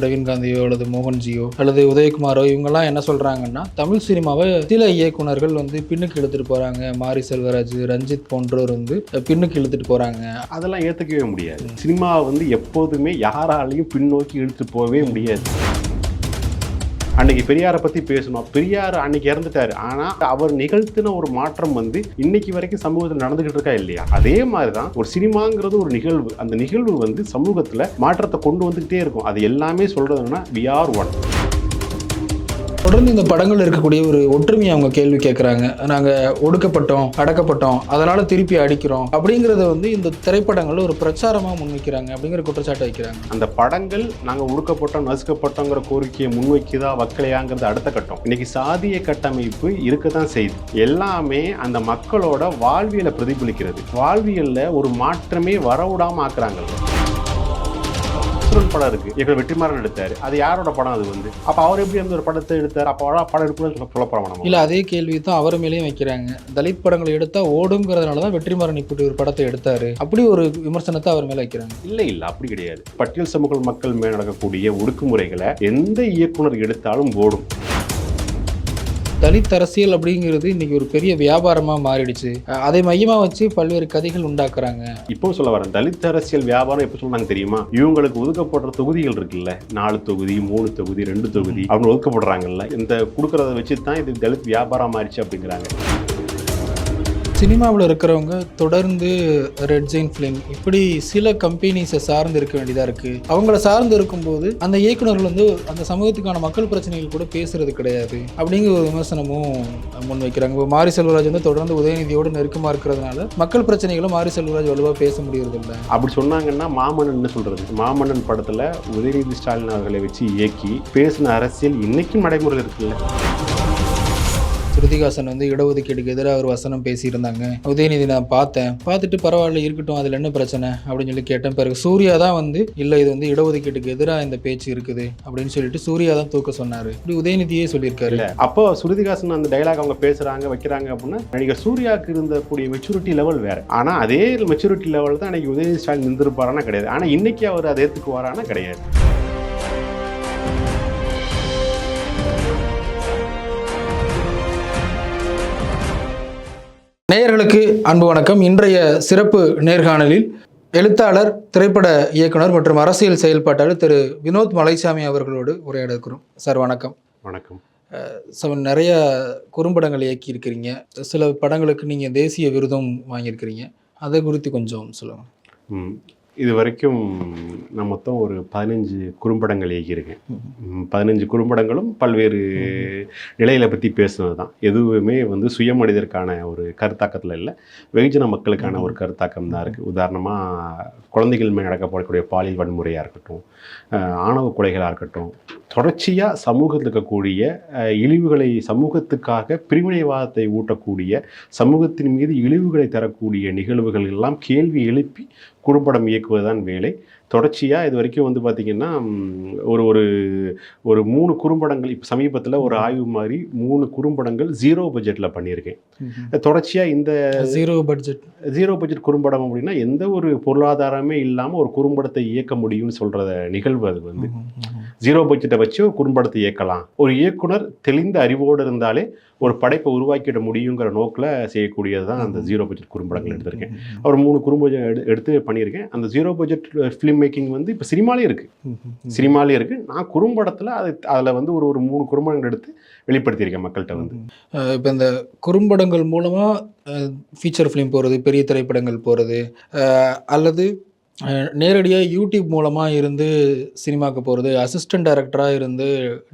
பிரவீன் காந்தியோ அல்லது மோகன்ஜியோ அல்லது உதயகுமாரோ இவங்கெல்லாம் என்ன சொல்கிறாங்கன்னா தமிழ் சினிமாவை சில இயக்குனர்கள் வந்து பின்னுக்கு இழுத்துட்டு போகிறாங்க மாரி செல்வராஜ் ரஞ்சித் போன்றோர் வந்து பின்னுக்கு இழுத்துட்டு போகிறாங்க அதெல்லாம் ஏற்றுக்கவே முடியாது. சினிமா வந்து எப்போதுமே யாராலையும் பின்னோக்கி இழுத்து போகவே முடியாது. அன்னைக்கு பெரியாரை பத்தி பேசணும். பெரியார் அன்னைக்கு இறந்துட்டாரு. ஆனா அவர் நிகழ்த்தின ஒரு மாற்றம் வந்து இன்னைக்கு வரைக்கும் சமூகத்தில் நடந்துகிட்டு இருக்கா இல்லையா? அதே மாதிரி தான் ஒரு சினிமாங்கிறது ஒரு நிகழ்வு. அந்த நிகழ்வு வந்து சமூகத்துல மாற்றத்தை கொண்டு வந்துகிட்டே இருக்கும். அது எல்லாமே சொல்றதுன்னா வி ஆர் ஒன் தொடர்ந்து இந்த படங்கள் இருக்கக்கூடிய ஒரு ஒற்றுமையை அவங்க கேள்வி கேட்குறாங்க நாங்கள் ஒடுக்கப்பட்டோம் அடக்கப்பட்டோம் அதனால திருப்பி அடிக்கிறோம் அப்படிங்கிறத வந்து இந்த திரைப்படங்கள் ஒரு பிரச்சாரமாக முன்வைக்கிறாங்க அப்படிங்கிற குற்றச்சாட்டை வைக்கிறாங்க. அந்த படங்கள் நாங்க ஒடுக்கப்பட்டோம் நசுக்கப்பட்டோங்கிற கோரிக்கையை முன்வைக்குதா வக்கலையாங்கிறது அடுத்த கட்டம். இன்னைக்கு சாதிய கட்டமைப்பு இருக்க தான் செய்யுது. எல்லாமே அந்த மக்களோட வாழ்வியலை பிரதிபலிக்கிறது. வாழ்வியல்ல ஒரு மாற்றமே வரவிடாம ஆக்குறாங்கல்ல அசுரன் படம் இருக்கு. எங்க வெற்றிமாறன் எடுத்தாரு. அது யாரோட படம் அது வந்து? அப்ப அவர் எப்படி அந்த ஒரு படத்தை எடுத்தாரு? அப்ப படம் எடுக்கணும்னு சொல்ல சொல்ல போறோம் இல்லை அதே கேள்வி தான் அவர் மேலேயும் வைக்கிறாங்க. தலித் படங்களை எடுத்தால் ஓடுங்கிறதுனால தான் வெற்றிமாறன் இப்படி ஒரு படத்தை எடுத்தாரு. அப்படி ஒரு விமர்சனத்தை அவர் மேலே வைக்கிறாங்க. இல்ல இல்ல. அப்படி கிடையாது. பட்டியல் சமூக மக்கள் மேல் நடக்கக்கூடிய ஒடுக்குமுறைகளை எந்த இயக்குனர் எடுத்தாலும் ஓடும். தலித் அரசியல் அப்படிங்கிறது இன்னைக்கு ஒரு பெரிய வியாபாரமாக மாறிடுச்சு. அதை மையமாக வச்சு பல்வேறு கதைகள் உண்டாக்குறாங்க. இப்போ சொல்ல வரேன் தலித் அரசியல் வியாபாரம் எப்போ சொன்னாங்க தெரியுமா? இவங்களுக்கு ஒதுக்கப்படுற தொகுதிகள் இருக்குல்ல நாலு தொகுதி மூணு தொகுதி ரெண்டு தொகுதி அப்படின்னு ஒதுக்கப்படுறாங்கல்ல இந்த கொடுக்கறத வச்சு தான் இது தலித் வியாபாரம் ஆயிடுச்சு அப்படிங்கிறாங்க. சினிமாவில் இருக்கிறவங்க தொடர்ந்து ரெட் ஜெயின் ஃபிலிம் இப்படி சில கம்பெனிஸை சார்ந்து இருக்க வேண்டியதாக இருக்குது அவங்கள சார்ந்து இருக்கும்போது அந்த இயக்குனர்கள் வந்து அந்த சமூகத்துக்கான மக்கள் பிரச்சனைகள் கூட பேசுறது கிடையாது. அப்படிங்கிற ஒரு விமர்சனமும் முன்வைக்கிறாங்க இப்போ மாரி செல்வராஜ் வந்து தொடர்ந்து உதயநிதியோடு நெருக்கமாக இருக்கிறதுனால மக்கள் பிரச்சனைகளும் மாரி செல்வராஜ் வலுவாக பேச முடியறதில்ல. அப்படி சொன்னாங்கன்னா மாமன்னன் சொல்கிறது சொல்றது? மாமன்னன் படத்தில் உதயநிதி ஸ்டாலின் அவர்களை வச்சு இயக்கி பேசின அரசியல் இன்னைக்கும் நடைமுறையில் இருக்குல்ல. ஸ்ருதிகாசன் வந்து இடஒதுக்கீடுக்கு எதிராக ஒரு வசனம் பேசியிருந்தாங்க. உதயநிதி நான் பார்த்தேன். பார்த்துட்டு பரவாயில்ல இருக்கட்டும். அதில் என்ன பிரச்சனை? அப்படின்னு சொல்லி கேட்டேன். பிறகு சூர்யா தான் வந்து இல்லை இது வந்து இடஒதுக்கீட்டுக்கு எதிராக இந்த பேச்சு இருக்குது. அப்படின்னு சொல்லிட்டு சூர்யா தான் தூக்க சொன்னார். இப்படி உதயநிதியே சொல்லியிருக்காரு. அப்போ சுருதிகாசன் அந்த டைலாக் அவங்க பேசுறாங்க வைக்கிறாங்க அப்படின்னா நடிகர் சூர்யாவுக்கு இருந்தக்கூடிய மெச்சூரிட்டி லெவல் வேற. ஆனா அதே மெச்சூரிட்டி லெவல் தான் அன்னைக்கு உதயநிதி ஸ்டாலின் நின்றுப்பாரானா கிடையாது. ஆனா இன்னைக்கு அவர் அதை ஏத்துக்குவாரானா கிடையாது. நேயர்களுக்கு அன்பு வணக்கம். இன்றைய சிறப்பு நேர்காணலில் எழுத்தாளர் திரைப்பட இயக்குனர் மற்றும் அரசியல் செயல்பாட்டாளர் திரு வினோத் மலைசாமி அவர்களோடு உரையாட இருக்கிறோம் சார் வணக்கம். வணக்கம். ஸோ நிறைய குறும்படங்கள் இயக்கியிருக்கிறீங்க. சில படங்களுக்கு நீங்கள் தேசிய விருதும் வாங்கியிருக்கிறீங்க. அதை குறித்து கொஞ்சம் சொல்லுங்கள் ம். இது வரைக்கும் நான் மொத்தம் ஒரு பதினஞ்சு குறும்படங்கள் இயக்கியிருக்கேன். பதினஞ்சு குறும்படங்களும் பல்வேறு நிலைகளை பற்றி பேசுனது தான் எதுவுமே வந்து சுயமனிதருக்கான ஒரு கருத்தாக்கத்தில் இல்லை. வெகுஜன மக்களுக்கான ஒரு கருத்தாக்கம் தான் இருக்குது உதாரணமாக குழந்தைகள் மேல் நடக்கப்படக்கூடிய பாலியல் வன்முறையாக இருக்கட்டும் ஆணவ கொலைகளாக இருக்கட்டும் தொடர்ச்சியாக சமூகத்தில் இருக்கக்கூடிய இழிவுகளை சமூகத்துக்காக பிரிவினைவாதத்தை ஊட்டக்கூடிய சமூகத்தின் மீது இழிவுகளை தரக்கூடிய நிகழ்வுகள் எல்லாம் கேள்வி எழுப்பி குறும்படம் இயக்குவதுதான் வேலை. தொடர்ச்சியாக இது வரைக்கும் வந்து பார்த்திங்கன்னா ஒரு ஒரு ஒரு மூணு குறும்படங்கள் இப்போ சமீபத்தில் ஒரு ஆய்வு மாதிரி மூணு குறும்படங்கள் ஜீரோ பட்ஜெட்டில் பண்ணியிருக்கேன். தொடர்ச்சியாக இந்த ஜீரோ பட்ஜெட் ஜீரோ பட்ஜெட் குறும்படம் அப்படின்னா எந்த ஒரு பொருளாதாரமே இல்லாமல் ஒரு குறும்படத்தை இயக்க முடியும்னு சொல்கிற நிகழ்வு அது வந்து. ஜீரோ பட்ஜெட்டை வச்சு ஒரு குறும்படத்தை இயக்கலாம். ஒரு இயக்குனர் தெளிந்த அறிவோடு இருந்தாலே ஒரு படைப்பை உருவாக்கிட முடியுங்கிற நோக்கில் செய்யக்கூடியது தான் அந்த ஜீரோ பட்ஜெட் குறும்படங்கள் எடுத்திருக்கேன். ஒரு மூணு குறும்படம் எடு எடுத்து பண்ணியிருக்கேன். அந்த ஜீரோ பட்ஜெட் ஃபிலிம் மேக்கிங் வந்து இப்போ சினிமாலே இருக்குது சினிமாலே இருக்குது நான் குறும்படத்தில் அது அதில் வந்து ஒரு ஒரு மூணு குறும்படங்கள் எடுத்து வெளிப்படுத்தியிருக்கேன் மக்கள்கிட்ட வந்து. இப்போ இந்த குறும்படங்கள் மூலமாக ஃபீச்சர் ஃபிலிம் போகிறது பெரிய திரைப்படங்கள் போகிறது அல்லது நேரடியாக யூடியூப் மூலமாக இருந்து சினிமாவுக்கு போகிறது அசிஸ்டன்ட் டைரக்டராக இருந்து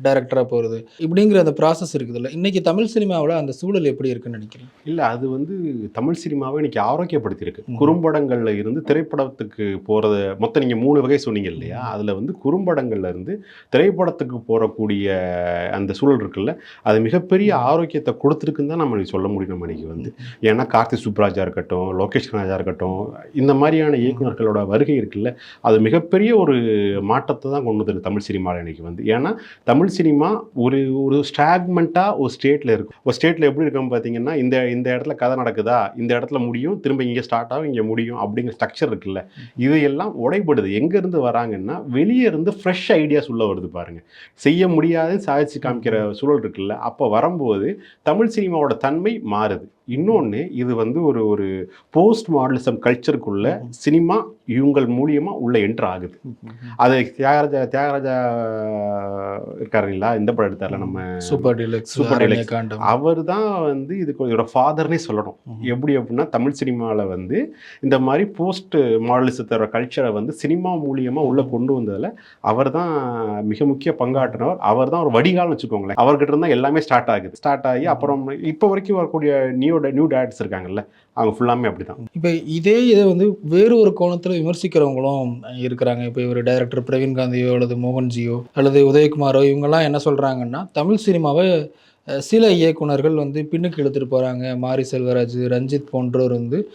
டைரக்டராக போகிறது இப்படிங்கிற அந்த ப்ராசஸ் இருக்குதுல்ல. இன்றைக்கி தமிழ் சினிமாவில் அந்த சூழல் எப்படி இருக்குன்னு நினைக்கிறேன் இல்லை அது வந்து தமிழ் சினிமாவை இன்னைக்கு ஆரோக்கியப்படுத்தியிருக்கு. குறும்படங்கள்ல இருந்து திரைப்படத்துக்கு போகிறத மொத்தம் நீங்கள் மூணு வகை சொன்னீங்க இல்லையா? அதில் வந்து குறும்படங்கள்ல இருந்து திரைப்படத்துக்கு போகக்கூடிய அந்த சூழல் இருக்குல்ல அது மிகப்பெரிய ஆரோக்கியத்தை கொடுத்துருக்குன்னு தான் நம்ம சொல்ல முடியும் நம்ம இன்னைக்கு வந்து. ஏன்னா கார்த்தி சுப்ராஜா இருக்கட்டும் லோகேஷ் கனாஜா இருக்கட்டும் இந்த மாதிரியான இயக்குனர்களோட வருகை இருக்குல்ல அது மிகப்பெரிய ஒரு மாற்றத்தை தான் கொண்டு வந்தது தமிழ் சினிமாவில் இன்னைக்கு வந்து. ஏன்னா தமிழ் சினிமா ஒரு ஒரு ஸ்டாக்மெண்ட்டாக ஒரு ஸ்டேட்டில் இருக்கும் ஒரு ஸ்டேட்டில் எப்படி இருக்கும் பார்த்தீங்கன்னா இந்த இந்த இடத்துல கதை நடக்குதா இந்த இடத்துல முடியும் திரும்ப இங்கே ஸ்டார்ட் ஆகும் இங்கே முடியும் அப்படிங்கிற ஸ்ட்ரக்சர் இருக்குல்ல. இது எல்லாம் உடைபடுது. எங்கேருந்து வராங்கன்னா வெளியே இருந்து ஃப்ரெஷ் ஐடியாஸ் உள்ளே வருது பாருங்கள் செய்ய முடியாதுன்னு சாதிச்சு காமிக்கிற சூழல் இருக்குல்ல. அப்போ வரும்போது தமிழ் சினிமாவோட தன்மை மாறுது. இன்னொன்று இது வந்து ஒரு ஒரு போஸ்ட் மாடலிசம் கல்ச்சருக்குள்ள சினிமா இவங்கள் மூலியமா உள்ள என்ட்ரு ஆகுது. அது தியாகராஜா தியாகராஜா இருக்காருங்களா இந்த படம் எடுத்தார்ல நம்ம சூப்பர் டீலக்ஸ் சூப்பர். காண்டம் அவர் தான் வந்து இதுக்கு இதோட ஃபாதர்னே சொல்லணும். எப்படி அப்படின்னா தமிழ் சினிமாவில் வந்து இந்த மாதிரி போஸ்ட் மாடலிசத்தோட கல்ச்சரை வந்து சினிமா மூலியமாக உள்ளே கொண்டு வந்ததில் அவர் தான் மிக முக்கிய பங்காற்றினவர். அவர் தான் ஒரு வடிகால்னு வச்சுக்கோங்களேன். அவர்கிட்ட இருந்தால் எல்லாமே ஸ்டார்ட் ஆகுது. ஸ்டார்ட் ஆகி அப்புறம் இப்போ வரைக்கும் வரக்கூடிய நியூ நியூ டேரக்டர்ஸ் இருக்காங்கல்ல அவங்க ஃபுல்லாமே அப்படி தான் இப்போ இதே இதை வந்து வேறு ஒரு கோணத்தில் விமர்சிக்கிறவங்களும் இருக்கிறாங்க. இப்போ இவர் டைரக்டர் பிரவீன் காந்தியோ அல்லது மோகன்ஜியோ அல்லது உதயகுமாரோ இவங்கெல்லாம் என்ன சொல்கிறாங்கன்னா தமிழ் சினிமாவை சில இயக்குனர்கள் வந்து பின்னுக்கு இழுத்துட்டு போகிறாங்க மாரி செல்வராஜ் ரஞ்சித் போன்றோர் வந்து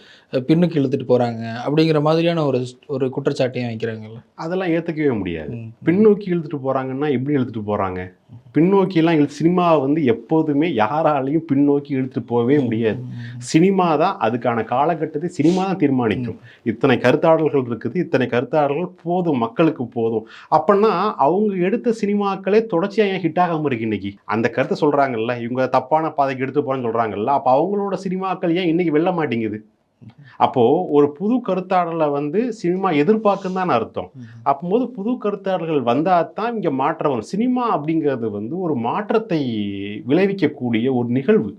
பின்னுக்கு இழுத்துட்டு போகிறாங்க அப்படிங்கிற மாதிரியான ஒரு ஒரு குற்றச்சாட்டையும் வைக்கிறாங்கல்ல. அதெல்லாம் ஏற்றுக்கவே முடியாது. பின்னோக்கி இழுத்துட்டு போகிறாங்கன்னா எப்படி இழுத்துட்டு போகிறாங்க பின்னோக்கிலாம் இழு சினிமா வந்து எப்போதுமே யாராலையும் பின்னோக்கி இழுத்துட்டு போகவே முடியாது. சினிமா தான் அதுக்கான காலகட்டத்தை சினிமா தான் தீர்மானிக்கும். இத்தனை கருத்தாடல்கள் இருக்குது இத்தனை கருத்தாடல்கள் போதும் மக்களுக்கு போதும். அப்படின்னா அவங்க எடுத்த சினிமாக்களே தொடர்ச்சியாக ஏன் ஹிட் ஆகாம இருக்கு இன்னைக்கு? அந்த கருத்தை சொல்றாங்கல்ல இவங்க தப்பான பாதைக்கு எடுத்து போறேன்னு சொல்றாங்கல்ல அப்போ அவங்களோட சினிமாக்கள் ஏன் இன்னைக்கு வெல்ல மாட்டேங்குது? அப்போ ஒரு புது கருத்தாடலை வந்து சினிமா எதிர்பார்க்குன்னு தான் அர்த்தம். அப்போது புது கருத்தாளர்கள் வந்தால் தான் இங்கே மாற்றம் வரும். சினிமா அப்படிங்கிறது வந்து ஒரு மாற்றத்தை விளைவிக்கக்கூடிய ஒரு நிகழ்வு.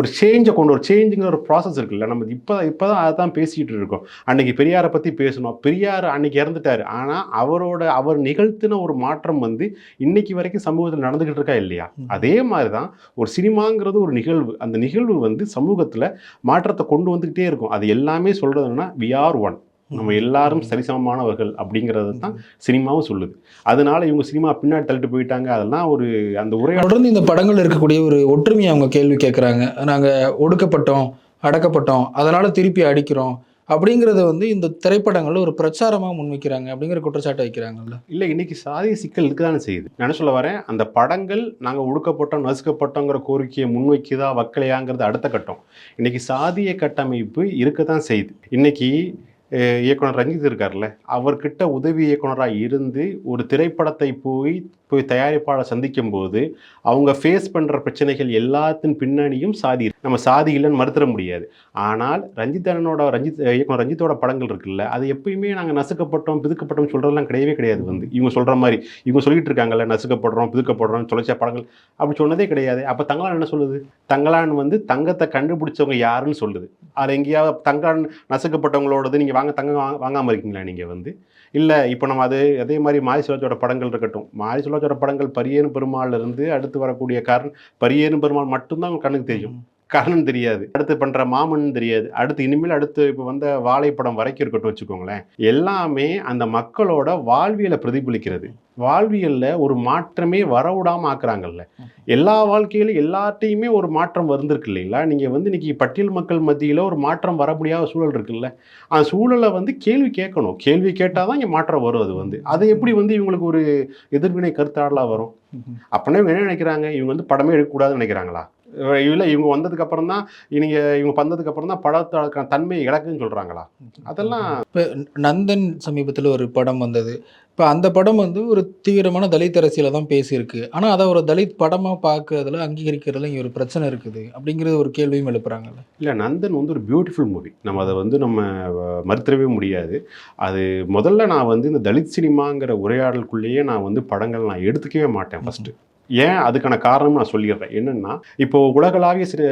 ஒரு சேஞ்சை கொண்டு ஒரு சேஞ்சுங்கிற ஒரு ப்ராசஸ் இருக்குல்ல நம்ம இப்போ இப்போ தான் அதை தான் பேசிகிட்டு இருக்கோம். அன்னைக்கு பெரியாரை பற்றி பேசணும். பெரியார் அன்னைக்கு இறந்துட்டார். ஆனால் அவரோட அவர் நிகழ்த்தின ஒரு மாற்றம் வந்து இன்னைக்கு வரைக்கும் சமூகத்தில் நடந்துக்கிட்டு இருக்கா இல்லையா. அதே மாதிரி தான் ஒரு சினிமாங்கிறது ஒரு நிகழ்வு. அந்த நிகழ்வு வந்து சமூகத்தில் மாற்றத்தை கொண்டு வந்துக்கிட்டே இருக்கும். அது எல்லாமே சொல்கிறதுனா வி ஆர் ஒன் நம்ம எல்லாரும் சரிசமமானவர்கள் அப்படிங்கிறது தான் சினிமாவும் சொல்லுது. அதனால இவங்க சினிமா பின்னாடி தள்ளிட்டு போயிட்டாங்க. அதெல்லாம் ஒரு அந்த உரையாடல் தொடர்ந்து இந்த படங்கள் இருக்கக்கூடிய ஒரு ஒற்றுமையை அவங்க கேள்வி கேட்குறாங்க நாங்கள் ஒடுக்கப்பட்டோம் அடக்கப்பட்டோம் அதனால திருப்பி அடிக்கிறோம் அப்படிங்கிறத வந்து இந்த திரைப்படங்கள்ல ஒரு பிரச்சாரமாக முன்வைக்கிறாங்க அப்படிங்கிற குற்றச்சாட்டை வைக்கிறாங்கல்ல. இல்லை இன்னைக்கு சாதிய சிக்கல் இருக்குதானே செய்யுது. நான் சொல்ல வரேன்? அந்த படங்கள் நாங்கள் ஒடுக்கப்பட்டோம் நசுக்கப்பட்டோங்கிற கோரிக்கையை முன்வைக்குதா வக்கலையாங்கிறது அடுத்த கட்டம். இன்னைக்கு சாதிய கட்டமைப்பு இருக்க தான் செய்யுது. இன்னைக்கு இயக்குனர் ரஞ்சித் இருக்கார்ல அவர்கிட்ட உதவி இயக்குனராக இருந்து ஒரு திரைப்படத்தை போய் போய் தயாரிப்பாளர் சந்திக்கும் போது அவங்க ஃபேஸ் பண்ணுற பிரச்சனைகள் எல்லாத்தின் பின்னணியும் சாதி நம்ம சாதி இல்லைன்னு மறுத்துட முடியாது. ஆனால் ரஞ்சித் ரஞ்சித் இயக்குனர் ரஞ்சித்தோட படங்கள் இருக்குல்ல அது எப்பயுமே நாங்கள் நசுக்கப்பட்டோம் பிதுக்கப்பட்டோம் சொல்கிறதெல்லாம் கிடையவே கிடையாது வந்து. இவங்க சொல்கிற மாதிரி இவங்க சொல்லிட்டு இருக்காங்கல்ல நசுக்கப்படுறோம் பிதுக்கப்படுறோம் தொலைச்ச படங்கள் அப்படி சொன்னதே கிடையாது. அப்போ தங்கலான் என்ன சொல்லுது? தங்களான் வந்து தங்கத்தை கண்டுபிடிச்சவங்க யாருன்னு சொல்லுது. அதில் எங்கேயாவது தங்கலான் நசுக்கப்பட்டவங்களோடது நீங்கள் வாங்க தங்கம் வாங்காமல் இருக்கீங்களா நீங்கள் வந்து? இல்லை இப்போ நம்ம அது அதே மாதிரி மாரி சுழச்சோட படங்கள் இருக்கட்டும். மாரி சுழச்சோட படங்கள் பரியேறும் பெருமாள்ல இருந்து அடுத்து வரக்கூடிய காரணம் பரியேறும் பெருமாள் மட்டும்தான் அவங்க கண்ணுக்கு தெரியும். கர்ணன் தெரியாது. அடுத்து பண்ற மாமன் தெரியாது. அடுத்து இனிமேல் அடுத்து இப்போ வந்த வாழைப்படம் வரைக்கும் இருக்கட்டும் வச்சுக்கோங்களேன். எல்லாமே அந்த மக்களோட வாழ்வியலை பிரதிபலிக்கிறது. வாழ்வியல்ல ஒரு மாற்றமே வரவிடாம ஆக்குறாங்கல்ல. எல்லா வாழ்க்கையிலும் எல்லாத்தையுமே ஒரு மாற்றம் வந்திருக்கு இல்லைங்களா? நீங்க வந்து இன்னைக்கு பட்டியல் மக்கள் மத்தியில ஒரு மாற்றம் வர முடியாத சூழல் இருக்குல்ல? அந்த சூழலை வந்து கேள்வி கேட்கணும். கேள்வி கேட்டால் தான் இங்கே மாற்றம் வரும் அது வந்து. அது எப்படி வந்து இவங்களுக்கு ஒரு எதிர்வினை கருத்தாடலாக வரும்? அப்படின்னா என்ன நினைக்கிறாங்க? இவங்க வந்து படமே எடுக்கக்கூடாதுன்னு நினைக்கிறாங்களா? இல்லை இவங்க வந்ததுக்கு அப்புறம் தான் நீங்க இவங்க வந்ததுக்கு அப்புறம் தான் படத்தோட தன்மை இழக்குன்னு சொல்றாங்களா? அதெல்லாம் இப்போ நந்தன் சமீபத்தில் ஒரு படம் வந்தது. இப்போ அந்த படம் வந்து ஒரு தீவிரமான தலித் அரசியலை தான் பேசியிருக்கு. ஆனால் அதை ஒரு தலித் படமாக பார்க்கறதுல அங்கீகரிக்கிறதுல இங்கே ஒரு பிரச்சனை இருக்குது அப்படிங்கிறது ஒரு கேள்வியும் எழுப்புறாங்கல்ல. இல்லை நந்தன் வந்து ஒரு பியூட்டிஃபுல் மூவி நம்ம அதை வந்து நம்ம அஹ், மறுத்துடவே முடியாது. அது முதல்ல நான் வந்து இந்த தலித் சினிமாங்கிற உரையாடலுக்குள்ளேயே நான் வந்து படங்கள் நான் எடுத்துக்கவே மாட்டேன் ஃபர்ஸ்ட் ஏன் அதுக்கான காரணம் நான் சொல்லிடுறேன். என்னன்னா இப்போ உலகளாவிய சிறு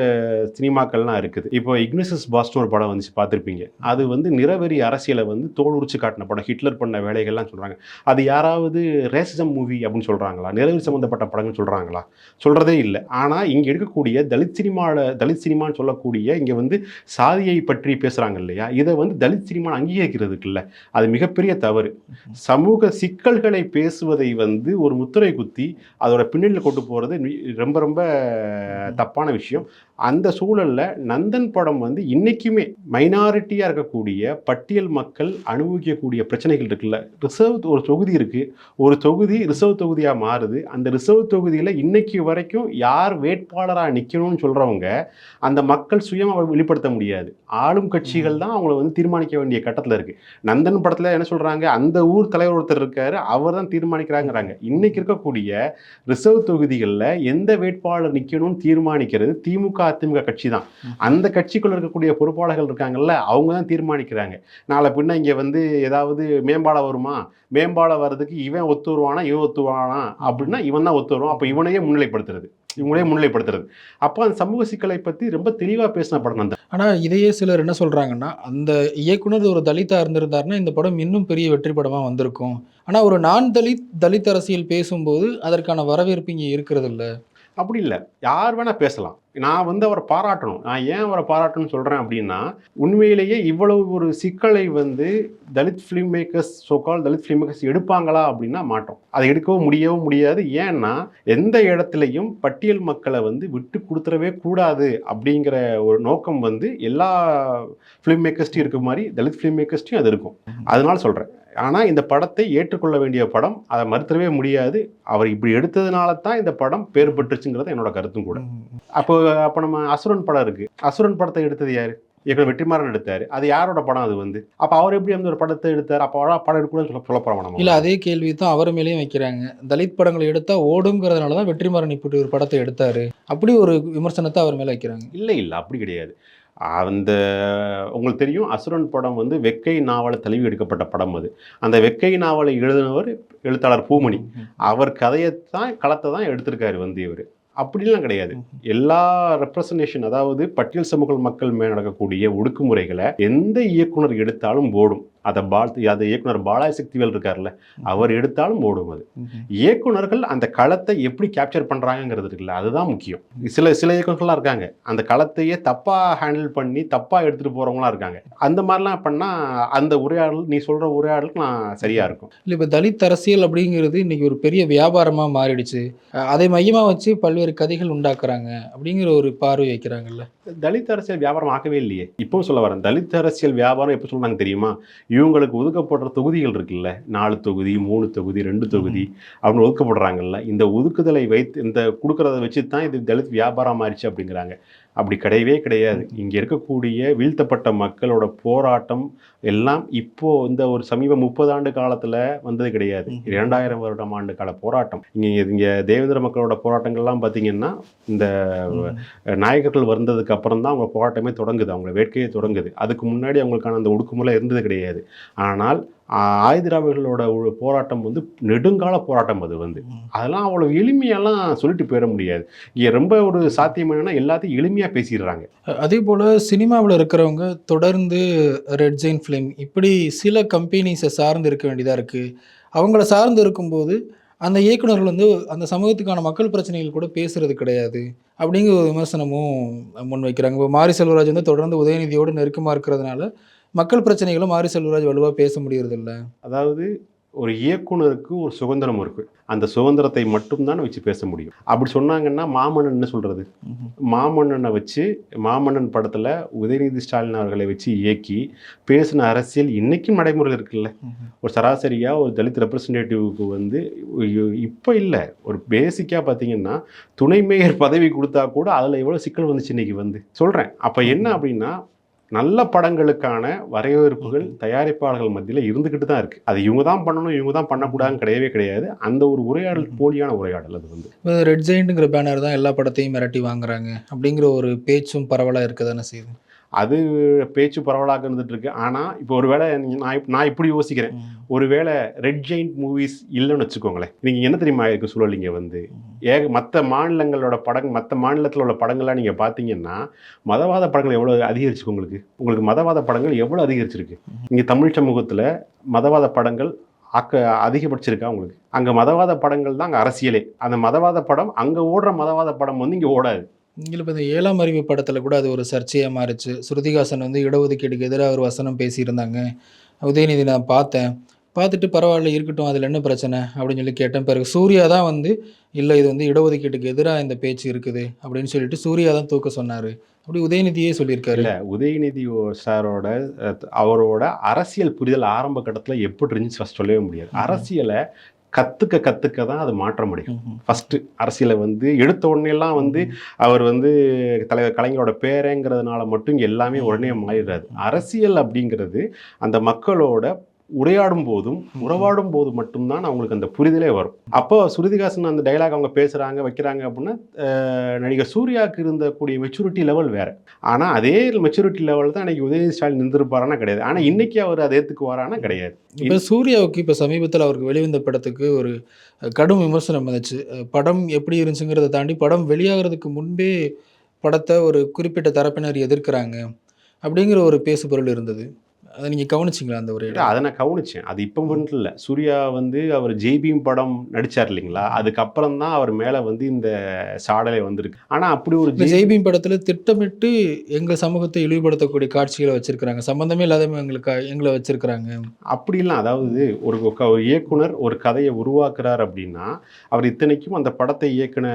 சினிமாக்கள்லாம் இருக்குது. இப்போ இக்னிசஸ் பாஸ்டன் ஒரு படம் வந்துச்சு பார்த்துருப்பீங்க. அது வந்து நிறவெறி அரசியலை வந்து தோல் உரிச்சு காட்டின படம். ஹிட்லர் பண்ண வேலைகள்லாம் சொல்றாங்க. அது யாராவது ரேசிசம் மூவி அப்படின்னு சொல்றாங்களா? நிறவெறி சம்மந்தப்பட்ட படங்கள் சொல்றாங்களா? சொல்றதே இல்லை. ஆனால் இங்கே எடுக்கக்கூடிய தலித் சினிமாவில் தலித் சினிமான்னு சொல்லக்கூடிய இங்கே வந்து சாதியை பற்றி பேசுகிறாங்க இல்லையா? இதை வந்து தலித் சினிமான்னு அங்கீகரிக்கிறதுக்கு இல்லை அது மிகப்பெரிய தவறு. சமூக சிக்கல்களை பேசுவதை வந்து ஒரு முத்திரை குத்தி அதோட பின்னணி பின்னணியில் கொண்டு போகிறது ரொம்ப ரொம்ப தப்பான விஷயம். அந்த சூழலில் நந்தன் படம் வந்து இன்றைக்குமே மைனாரிட்டியாக இருக்கக்கூடிய பட்டியல் மக்கள் அனுபவிக்கக்கூடிய பிரச்சனைகள் இருக்குல்ல. ரிசர்வ் ஒரு தொகுதி இருக்குது ஒரு தொகுதி ரிசர்வ் தொகுதியாக மாறுது. அந்த ரிசர்வ் தொகுதியில் இன்றைக்கு வரைக்கும் யார் வேட்பாளராக நிற்கணும்னு சொல்கிறவங்க அந்த மக்கள் சுயமாக வெளிப்படுத்த முடியாது. ஆளும் கட்சிகள் தான் அவங்கள வந்து தீர்மானிக்க வேண்டிய கட்டத்தில் இருக்குது நந்தன் படத்தில் என்ன சொல்கிறாங்க அந்த ஊர் தலைவர் ஒருத்தர் இருக்கார். அவர் தான் தீர்மானிக்கிறாங்கிறாங்க. இன்றைக்கி இருக்கக்கூடிய ரிசர்வ் தொகுதிகளில் எந்த வேட்பாளர் நிற்கணும்னு தீர்மானிக்கிறது திமுக அதிமுக கட்சி தான் அந்த கட்சிக்குள்ள இருக்கக்கூடிய பொறுப்பாளர்கள் இருக்காங்கல்ல அவங்க தான் தீர்மானிக்கிறாங்க. நாளை பின்ன இங்கே வந்து ஏதாவது மேம்பாலம் வருமா? மேம்பாலம் வர்றதுக்கு இவன் ஒத்து வருவானா இவன் ஒத்து வருவானா? அப்படின்னா இவன் தான் ஒத்து வருவான். அப்போ இவனையே முன்னிலைப்படுத்துறது. இவங்களே முன்னிலைப்படுத்துறது. அப்போ அந்த சமூக சிக்கலை பற்றி ரொம்ப தெளிவாக பேசின படம் அந்த. ஆனால் இதையே சிலர் என்ன சொல்கிறாங்கன்னா அந்த இயக்குனர் ஒரு தலித்தாக இருந்திருந்தாருன்னா இந்த படம் இன்னும் பெரிய வெற்றி படமாக வந்திருக்கும். ஆனால் ஒரு நான் தலித் தலித் அரசியல் பேசும்போது அதற்கான வரவேற்பு இங்கே இருக்கிறது இல்லை அப்படி இல்லை. யார் வேணால் பேசலாம். நான் வந்து அவரை பாராட்டணும். நான் ஏன் அவரை பாராட்டணும்னு சொல்கிறேன் அப்படின்னா உண்மையிலேயே இவ்வளவு ஒரு சிக்கலை வந்து Dalit film makers so called Dalit film makers எடுப்பாங்களா அப்படின்னா மாட்டோம். அதை எடுக்கவும் முடியவும் முடியாது. ஏன்னா எந்த இடத்துலையும் பட்டியல் மக்களை வந்து விட்டு கொடுத்துடவே கூடாது அப்படிங்கிற ஒரு நோக்கம் வந்து எல்லா ஃபிலிம் மேக்கர்ஸ்ட்டையும் இருக்க மாதிரி தலித் ஃபிலிம் மேக்கர்ஸ்ட்டையும் அது இருக்கும். அதனால சொல்கிறேன் ஆனால் இந்த படத்தை ஏற்றுக்கொள்ள வேண்டிய படம் அதை மறுத்தவே முடியாது. அவர் இப்படி எடுத்ததுனால தான் இந்த படம் பேர் பெற்றுச்சுங்கிறது என்னோட கருத்தும் கூட. அப்போ அப்போ நம்ம அசுரன் படம் இருக்கு. அசுரன் படத்தை எடுத்தது யாரு? இயக்குனர் வெற்றிமாறன் எடுத்தாரு. அது யாரோட படம் அது வந்து? அப்போ அவர் எப்படி அந்த ஒரு படத்தை எடுத்தார்? அப்போ அவரா படம் எடுக்கணும்னு சொல்ல சொல்ல நம்ம? இல்லை அதே கேள்வி தான் அவர் மேலேயும் வைக்கிறாங்க. தலித் படங்களை எடுத்தா ஓடுங்கிறதுனால தான் வெற்றிமாறன் இப்படி ஒரு படத்தை எடுத்தாரு. அப்படி ஒரு விமர்சனத்தை அவர் மேலே வைக்கிறாங்க. இல்லை இல்லை அப்படி கிடையாது. அந்த உங்களுக்கு தெரியும் அசுரன் படம் வந்து வெக்கை நாவலை தழுவி எடுக்கப்பட்ட படம் அது. அந்த வெக்கை நாவலை எழுதினவர் எழுத்தாளர் பூமணி. அவர் கதையைத்தான் களத்தை தான் எடுத்திருக்காரு வந்து இவர். அப்படிலாம் கிடையாது. எல்லா ரெப்ரசன்டேஷன் அதாவது பட்டியல் சமூக மக்கள் மேல் நடக்கக்கூடிய ஒடுக்குமுறைகளை எந்த இயக்குனர் எடுத்தாலும் ஓடும். அதை பால் அதை இயக்குனர் பாலாய் சக்திவேல் இருக்கார்ல அவர் எடுத்தாலும் ஓடும் அது. இயக்குனர்கள் அந்த களத்தை எப்படி கேப்சர் பண்றாங்கங்கிறது இருக்குல்ல அதுதான் முக்கியம். சில சில இயக்குனர்கள்லாம் இருக்காங்க. அந்த களத்தையே தப்பா ஹேண்டில் பண்ணி தப்பா எடுத்துட்டு போறவங்களாம் இருக்காங்க. அந்த மாதிரிலாம் பண்ணா அந்த உரையாடல் நீ சொல்ற உரையாடலுக்கு நான் சரியா இருக்கும். இல்லை இப்போ தலித் அரசியல் அப்படிங்கிறது இன்னைக்கு ஒரு பெரிய வியாபாரமாக மாறிடுச்சு. அதை மையமாக வச்சு பல்வேறு கதைகள் உண்டாக்குறாங்க அப்படிங்கிற ஒரு பார்வை வைக்கிறாங்கல்ல. தலித் அரசியல் வியாபாரம் ஆக்கவே இல்லையே. இப்பவும் சொல்ல வரேன் தலித் அரசியல் வியாபாரம் எப்போ சொல்றாங்க தெரியுமா? இவங்களுக்கு ஒதுக்கப்படுற தொகுதிகள் இருக்குல்ல நாலு தொகுதி மூணு தொகுதி ரெண்டு தொகுதி அப்படின்னு ஒதுக்கப்படுறாங்கல்ல இந்த ஒதுக்குதலை வைத்து இந்த கொடுக்கறத வச்சு தான் இது தலித் வியாபாரம் ஆயிடுச்சு அப்படிங்கிறாங்க. அப்படி கிடையவே கிடையாது. இங்கே இருக்கக்கூடிய வீழ்த்தப்பட்ட மக்களோட போராட்டம் எல்லாம் இப்போ இந்த ஒரு சமீப முப்பது ஆண்டு காலத்தில் வந்தது கிடையாது. இரண்டாயிரம் வருடம் ஆண்டு கால போராட்டம். இங்கே இங்கே தேவேந்திர மக்களோட போராட்டங்கள்லாம் பார்த்தீங்கன்னா இந்த நாயகர்கள் வந்ததுக்கு அப்புறம் தான் அவங்க போராட்டமே தொடங்குது. அவங்க வேட்கையே தொடங்குது. அதுக்கு முன்னாடி அவங்களுக்கான அந்த ஒடுக்குமுறை இருந்தது கிடையாது. ஆனால் ஆயுதிராவிகளோட ஒரு போராட்டம் வந்து நெடுங்கால போராட்டம் அது வந்து. அதெல்லாம் அவ்வளோ எளிமையெல்லாம் சொல்லிட்டு போயிட முடியாது. இங்கே ரொம்ப ஒரு சாத்தியம் என்னன்னா எல்லாத்தையும் எளிமையாக பேசிடுறாங்க. அதே போல் சினிமாவில் இருக்கிறவங்க தொடர்ந்து ரெட் ஜெயின் ஃபிலிம் இப்படி சில கம்பெனிஸை சார்ந்து இருக்க வேண்டியதாக இருக்குது அவங்கள சார்ந்து இருக்கும்போது அந்த இயக்குனர்கள் வந்து அந்த சமூகத்துக்கான மக்கள் பிரச்சனைகள் கூட பேசுறது கிடையாது. அப்படிங்கிற ஒரு விமர்சனமும் முன்வைக்கிறாங்க. இப்போ மாரி செல்வராஜ் வந்து தொடர்ந்து உதயநிதியோடு நெருக்கமாக இருக்கிறதுனால மக்கள் பிரச்சனைகளை மாரி செல்வராஜ் வலுவாக பேச முடியறதில்ல. அதாவது ஒரு இயக்குனருக்கு ஒரு சுதந்திரம் இருக்கு. அந்த சுதந்திரத்தை மட்டும்தான் வச்சு பேச முடியும். அப்படி சொன்னாங்கன்னா மாமன்னன் சொல்றது? மாமன்னனை வச்சு மாமன்னன் படத்துல உதயநிதி ஸ்டாலின் அவர்களை வச்சு இயக்கி பேசின அரசியல் இன்னைக்கும் நடைமுறையில் இருக்குல்ல. ஒரு சராசரியா ஒரு தலித் ரெப்ரசன்டேட்டிவ்க்கு வந்து இப்போ இல்லை. ஒரு பேசிக்காக பார்த்தீங்கன்னா துணை மேயர் பதவி கொடுத்தா கூட அதில் எவ்வளோ சிக்கல் வந்துச்சு இன்னைக்கு வந்து. சொல்கிறேன் அப்போ என்ன அப்படின்னா நல்ல படங்களுக்கான வரவேற்புகள் தயாரிப்பாளர்கள் மத்தியில் இருந்துக்கிட்டு தான் இருக்குது அது இவங்க தான் பண்ணணும் இவங்க தான் பண்ணக்கூடாதுன்னு கிடையவே கிடையாது. அந்த ஒரு உரையாடல் போலியான உரையாடல் அது வந்து. இப்போ ரெட் ஜெயின்ட்டுங்கிற பேனர் தான் எல்லா படத்தையும் மிரட்டி வாங்குறாங்க. அப்படிங்கிற ஒரு பேச்சும் பரவலாக இருக்க தானே செய்யுது? அது பேச்சு பரவலாக இருந்துட்டு இருக்கு ஆனால் இப்போ ஒருவேளை நீங்க- நான் நான் இப்படி யோசிக்கிறேன். ஒருவேளை ரெட் ஜெயிண்ட் மூவிஸ் இல்லைன்னு வச்சுக்கோங்களேன். நீங்கள் என்ன தெரியுமா இருக்கு சூழல் இங்கே வந்து? ஏக மற்ற மாநிலங்களோட படங் மற்ற மாநிலத்தில் உள்ள படங்கள்லாம் நீங்கள் பார்த்தீங்கன்னா மதவாத படங்கள் எவ்வளோ அதிகரிச்சிருக்கு உங்களுக்கு? உங்களுக்கு மதவாத படங்கள் எவ்வளோ அதிகரிச்சிருக்கு? இங்கே தமிழ் சமூகத்தில் மதவாத படங்கள் ஆக்க அதிகபட்சிருக்கா உங்களுக்கு? அங்கே மதவாத படங்கள் தான் அங்கே அரசியலே. அந்த மதவாத படம் அங்கே ஓடுற மதவாத படம் வந்து இங்கே ஓடாது. இதில் இப்போ இந்த ஏழாம் அறிவு படத்தில் கூட அது ஒரு சர்ச்சையாக மாறிச்சு. ஸ்ருதிகாசன் வந்து இடஒதுக்கீடுக்கு எதிராக ஒரு வசனம் பேசியிருந்தாங்க. உதயநிதி நான் பார்த்தேன். பார்த்துட்டு பரவாயில்ல இருக்கட்டும் அதில் என்ன பிரச்சனை? அப்படின்னு சொல்லி கேட்டேன். பிறகு சூர்யா தான் வந்து இல்லை இது வந்து இடஒதுக்கீட்டுக்கு எதிராக இந்த பேச்சு இருக்குது. அப்படின்னு சொல்லிட்டு சூர்யா தான் தூக்க சொன்னார். அப்படி உதயநிதியே சொல்லியிருக்காரு. இல்ல உதயநிதி சாரோட அவரோட அரசியல் புரிதல் ஆரம்ப கட்டத்துல எப்படி இருந்துச்சு சொல்லவே முடியாது. அரசியலை கத்துக்க கத்துக்க தான் அது மாற்ற முடியும். ஃபர்ஸ்ட் அரசியலை வந்து எடுத்த உடனே எல்லாம் வந்து அவர் வந்து தலைவர் கலைஞரோட பேரங்கிறதுனால மட்டும் எல்லாமே உடனே மாறிடாது அரசியல் அப்படிங்கிறது அந்த மக்களோட உரையாடும் போதும் உறவாடும் போது மட்டும்தான் அவங்களுக்கு அந்த புரிதலே வரும். அப்போ சுருதிகாசன் அந்த டைலாக் அவங்க பேசுறாங்க வைக்கிறாங்க அப்படின்னா நடிகர் சூர்யாவுக்கு இருந்த கூடிய மெச்சூரிட்டி லெவல் வேற. ஆனா அதே மெச்சூரிட்டி லெவல் தான் இன்னைக்கு உதயநிதி ஸ்டாலின் நின்றுருப்பாரானா கிடையாது. ஆனா இன்னைக்கு அவர் அதை ஏத்துக்குவாரானா கிடையாது. இப்போ சூர்யாவுக்கு இப்போ சமீபத்தில் அவருக்கு வெளிவந்த படத்துக்கு ஒரு கடும் விமர்சனம் வந்துச்சு. படம் எப்படி இருந்துச்சுங்கிறத தாண்டி படம் வெளியாகிறதுக்கு முன்பே படத்தை ஒரு குறிப்பிட்ட தரப்பினர் எதிர்க்கிறாங்க அப்படிங்கிற ஒரு பேசு பொருள் இருந்தது. அதை நீங்கள் கவனிச்சிங்களா அந்த ஒரு இடம் அதை நான் கவனிச்சேன். அது இப்போ மட்டும் இல்லை. சூர்யா வந்து அவர் ஜெய்பீம் படம் நடிச்சார் இல்லைங்களா? அதுக்கப்புறம் தான் அவர் மேலே வந்து இந்த சாடலை வந்திருக்கு. ஆனால் அப்படி ஒரு இந்த ஜெய் ஜெய்பீம் படத்தில் திட்டமிட்டு எங்கள் சமூகத்தை இழிவுபடுத்தக்கூடிய காட்சிகளை வச்சிருக்கிறாங்க. சம்பந்தமே இல்லாத எங்களுக்கு எங்களை வச்சிருக்கிறாங்க. அப்படிலாம் அதாவது ஒரு இயக்குனர் ஒரு கதையை உருவாக்குறார் அப்படின்னா அவர் இத்தனைக்கும் அந்த படத்தை இயக்குன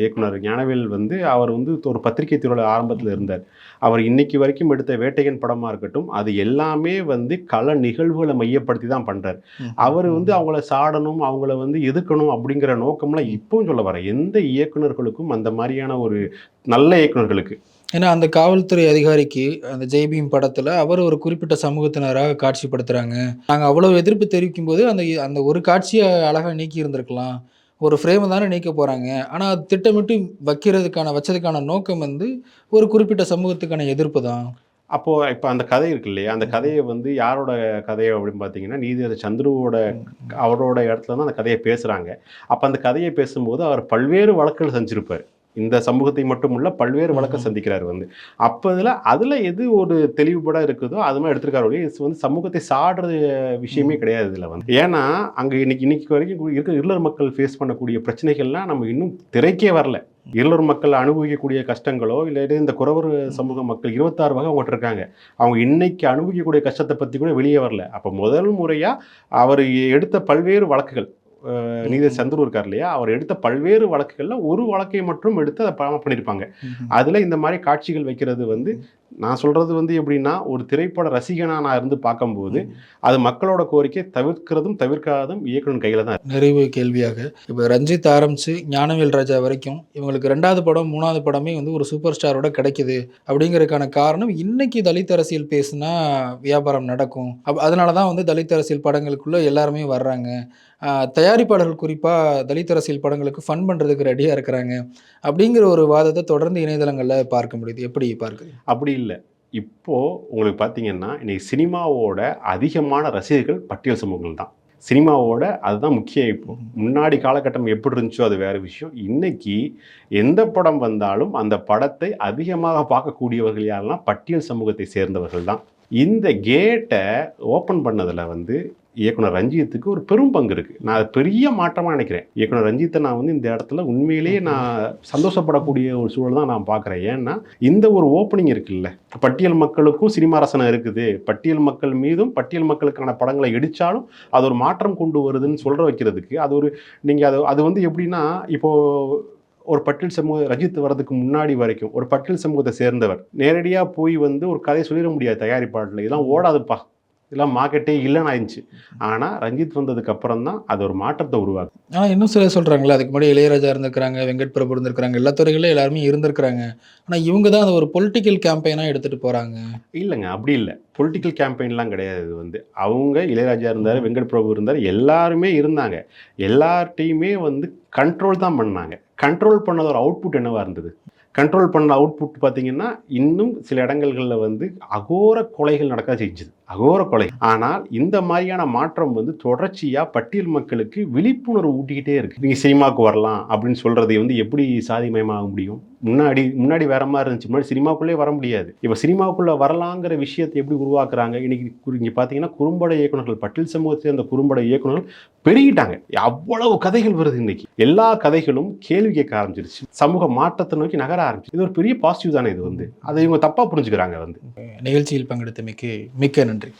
இயக்குனர் ஞானவேல் வந்து அவர் வந்து ஒரு பத்திரிகை துறையில் ஆரம்பத்தில் இருந்தார். அவர் இன்னைக்கு வரைக்கும் எடுத்த வேட்டையன் படமாக இருக்கட்டும் அது எல்லாமே வந்து கள நிகழ்வுகளை மையப்படுத்தி தான் பண்ணுறார் அவர் வந்து அவங்கள சாடணும் அவங்கள வந்து எதுக்கணும் அப்படிங்கிற நோக்கம்லாம் இப்பவும் சொல்ல வர எந்த இயக்குனர்களுக்கும் அந்த மாதிரியான ஒரு நல்ல இயக்குனர்களுக்கு ஏன்னா அந்த காவல்துறை அதிகாரிக்கு அந்த ஜெய்பீம் படத்தில் அவர் ஒரு குறிப்பிட்ட சமூகத்தினராக காட்சிப்படுத்துகிறாங்க நாங்கள் அவ்வளோ எதிர்ப்பு தெரிவிக்கும் போது அந்த அந்த ஒரு காட்சியை அழகாக நீக்கி இருந்திருக்கலாம் ஒரு ஃப்ரேமை தானே நீக்க போகிறாங்க ஆனால் அது திட்டமிட்டு வைக்கிறதுக்கான வச்சதுக்கான நோக்கம் வந்து ஒரு குறிப்பிட்ட சமூகத்துக்கான எதிர்ப்பு தான். அப்போ இப்போ அந்த கதை இருக்கு இல்லையா? அந்த கதையை வந்து யாரோட கதையை அப்படின்னு பார்த்தீங்கன்னா நீதிபதி சந்துருவோட அவரோட இடத்துல தான் அந்த கதையை பேசுகிறாங்க அப்போ அந்த கதையை பேசும்போது அவர் பல்வேறு வழக்குகள் செஞ்சிருப்பார். இந்த சமூகத்தை மட்டும் இல்ல பல்வேறு வழக்கை. சந்திக்கிறார் வந்து. அப்போ இதில் அதில் எது ஒரு தெளிவுபட இருக்குதோ அது மாதிரி எடுத்திருக்காரு ஒழிய இது வந்து சமூகத்தை சாடுற விஷயமே கிடையாது இதில் வந்து. ஏன்னா அங்கே இன்னைக்கு இன்னைக்கு வரைக்கும் இருக்க இருளர் மக்கள் ஃபேஸ் பண்ணக்கூடிய பிரச்சனைகள்லாம் நம்ம இன்னும் திரைக்கே வரல. இருளர் மக்கள் அனுபவிக்கக்கூடிய கஷ்டங்களோ இல்லை இந்த குறவர் சமூக மக்கள் இருபத்தாறு வகை அவங்ககிட்ட இருக்காங்க. அவங்க இன்னைக்கு அனுபவிக்கக்கூடிய கஷ்டத்தை பற்றி கூட வெளியே வரல. அப்போ முதல் முறையாக அவர் எடுத்த பல்வேறு வழக்குகள் நீதி சந்துரு இருக்கார் இல்லையா? அவர் எடுத்த பல்வேறு வழக்குகளில் ஒரு வழக்கை மட்டும் எடுத்து அதை பண்ணியிருப்பாங்க அதில் இந்த மாதிரி காட்சிகள் வைக்கிறது வந்து நான் சொல்கிறது வந்து எப்படின்னா ஒரு திரைப்பட ரசிகனாக நான் இருந்து பார்க்கும்போது அது மக்களோட கோரிக்கை தவிர்க்கிறதும் தவிர்க்காததும் இயக்குனர் கையில் தான். நிறைவு கேள்வியாக. இப்போ ரஞ்சித் ஆரம்பிச்சு ஞானவேல் ராஜா வரைக்கும் இவங்களுக்கு ரெண்டாவது படம் மூணாவது படமே வந்து ஒரு சூப்பர் ஸ்டாரோட கிடைக்குது. அப்படிங்கிறதுக்கான காரணம் இன்னைக்கு தலித் அரசியல் பேசுனா வியாபாரம் நடக்கும். அப் அதனால தான் வந்து தலித் அரசியல் படங்களுக்குள்ள எல்லாருமே வர்றாங்க. தயாரிப்பாளர்கள் குறிப்பாக தலித் அரசியல் படங்களுக்கு ஃபன் பண்ணுறதுக்கு ரெடியாக இருக்கிறாங்க. அப்படிங்கிற ஒரு வாதத்தை தொடர்ந்து இணையதளங்களில் பார்க்க முடியுது. எப்படி பார்க்குது அப்படி இல்லை. இப்போ உங்களுக்கு பார்த்தீங்கன்னா இன்னைக்கு சினிமாவோட அதிகமான ரசிகர்கள் பட்டியல் சமூகங்கள் தான். சினிமாவோட அதுதான் முக்கியம் இப்போ. முன்னாடி காலகட்டம் எப்படி இருந்துச்சோ அது வேற விஷயம். இன்னைக்கு எந்த படம் வந்தாலும் அந்த படத்தை அதிகமாக பார்க்கக்கூடியவர்கள் யாரெல்லாம் பட்டியல் சமூகத்தை சேர்ந்தவர்கள் தான். இந்த கேட்டை ஓப்பன் பண்ணதில் வந்து இயக்குனர் ரஞ்சித்துக்கு ஒரு பெரும் பங்கு இருக்குது நான் அது பெரிய மாற்றமாக நினைக்கிறேன். இயக்குனர் ரஞ்சித்தை நான் வந்து இந்த இடத்துல உண்மையிலேயே நான் சந்தோஷப்படக்கூடிய ஒரு சூழல் தான் நான் பார்க்குறேன். ஏன்னா இந்த ஒரு ஓப்பனிங் இருக்குல்ல பட்டியல் மக்களுக்கும் சினிமா ரசனை இருக்குது. பட்டியல் மக்கள் மீதும் பட்டியல் மக்களுக்கான படங்களை எடுத்தாலும் அது ஒரு மாற்றம் கொண்டு வருதுன்னு சொல்கிற வைக்கிறதுக்கு அது ஒரு நீங்கள் அது அது வந்து எப்படின்னா இப்போது ஒரு பட்டியல் சமூக ரஜித் வர்றதுக்கு முன்னாடி வரைக்கும் ஒரு பட்டியல் சமூகத்தை சேர்ந்தவர் நேரடியாக போய் வந்து ஒரு கதை சொல்லிட முடியாது தயாரிப்பாட்டில் இதெல்லாம் ஓடாதுப்பா. இதெல்லாம் மார்க்கெட்டே இல்லைன்னு ஆயிடுச்சு ஆனால் ரஞ்சித் வந்ததுக்கு அப்புறம் தான் அது ஒரு மாற்றத்தை உருவாக்கும் ஆனால் இன்னும் சிலர் சொல்கிறாங்களே அதுக்கு முன்னாடி இளையராஜா இருந்திருக்கிறாங்க வெங்கட் பிரபு இருந்திருக்கிறாங்க எல்லா துறைகளிலும் எல்லாருமே இருந்திருக்கிறாங்க. ஆனால் இவங்க தான் அதை ஒரு பொலிட்டிக்கல் கேம்பெயினாக எடுத்துகிட்டு போகிறாங்க இல்லைங்க அப்படி இல்லை. பொலிட்டிக்கல் கேம்பெயின்லாம் கிடையாது இது வந்து. அவங்க இளையராஜா இருந்தார் வெங்கட் பிரபு இருந்தார் எல்லாருமே இருந்தாங்க. எல்லார்ட்டையுமே வந்து கண்ட்ரோல் தான் பண்ணாங்க. கண்ட்ரோல் பண்ணதோட அவுட்புட் என்னவா இருந்தது? கண்ட்ரோல் பண்ண அவுட்புட் பார்த்தீங்கன்னா இன்னும் சில இடங்கள்களில் வந்து அகோர கொலைகள் நடக்க செஞ்சுது அகோர கொலை. ஆனால் இந்த மாதிரியான மாற்றம் வந்து தொடர்ச்சியாக பட்டியல் மக்களுக்கு விழிப்புணர்வு ஊட்டிக்கிட்டே இருக்குது நீங்கள் சினிமாவுக்கு வரலாம் அப்படின்னு சொல்கிறதை வந்து எப்படி சாதிமயமாக முடியும்? முன்னாடி முன்னாடி வேற மாதிரி இருந்துச்சு. முன்னாடி சினிமாக்குள்ளே வர முடியாது. இப்போ சினிமாவுக்குள்ளே வரலாங்கிற விஷயத்தை எப்படி உருவாக்குறாங்க? இன்னைக்கு இங்கே பார்த்தீங்கன்னா குறும்பட இயக்குனர்கள் பட்டியல் சமூகத்தை அந்த குறும்பட இயக்குனர்கள் பெருகிட்டாங்க. அவ்வளவு கதைகள் வருது இன்னைக்கு. எல்லா கதைகளும் கேள்வி கேட்க ஆரம்பிச்சிருச்சு. சமூக மாற்றத்தை நோக்கி நகர ஆரம்பிச்சு. இது ஒரு பெரிய பாசிட்டிவ் தானே இது வந்து. அதை இவங்க தப்பாக புரிஞ்சுக்கிறாங்க வந்து. நிகழ்ச்சியில் பங்கெடுத்தமைக்கு மிக்க நன்றி நன்றி